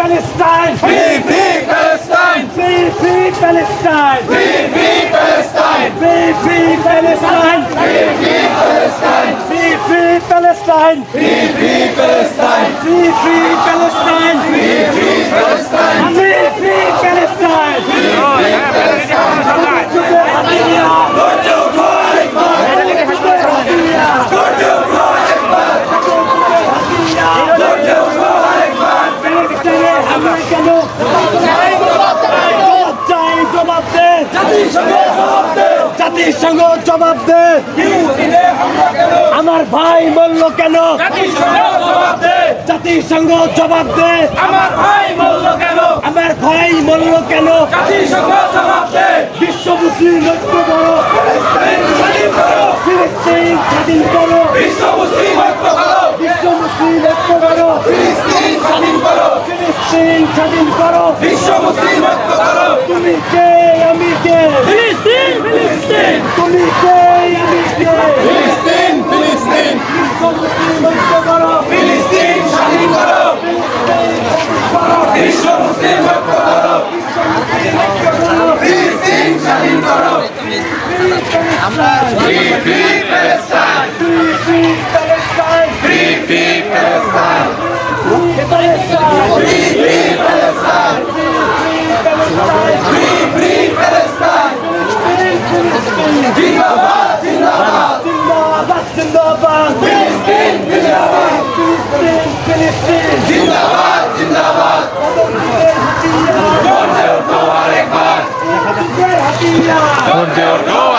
Palestine! Free, free Palestine! Free, free Palestine! Free, free Palestine! Free, free Palestine! Free, free Palestine! Free, free Palestine! Free, free Palestine! Free, free Palestine! Palestine! Free, free Palestine! Free, free Palestine! Free, free Palestine! Free, free Palestine! Free, free জাতিসংঘ জবাব দে জাতিসংঘ জবাব দে আমার ভাই মরল কেন? জাতিসংঘ জবাব দে! আমার ভাই বলল কেন? আমার ভাই মরল কেন? জাতিসংঘ জবাব দে। বিশ্ব মুসলিম ঐক্য ফিলিস্তিন স্বাধীন করো। বিশ্ব মুসলিম ঐক্য করো। বিশ্ব মুসলিম ঐক্য করো। ফিলিস্তিন স্বাধীন করো। ফিলিস্তিন স্বাধীন করো। বিশ্ব মুসলিম ঐক্য করো। তুমি কে? আমি কে? ফিলিস্তিন ফিলিস্তিন। তুমি কে? Palestine! Free, free Palestine! Free, free Palestine! Free, free Palestine! Free, free Palestine! Free, free Palestine! Zindabad, Zindabad! Zindabad, Zindabad! Filistin, Zindabad! Filistin, Filistin! Zindabad, Zindabad! Don't you go, Arekbar! Don't you go!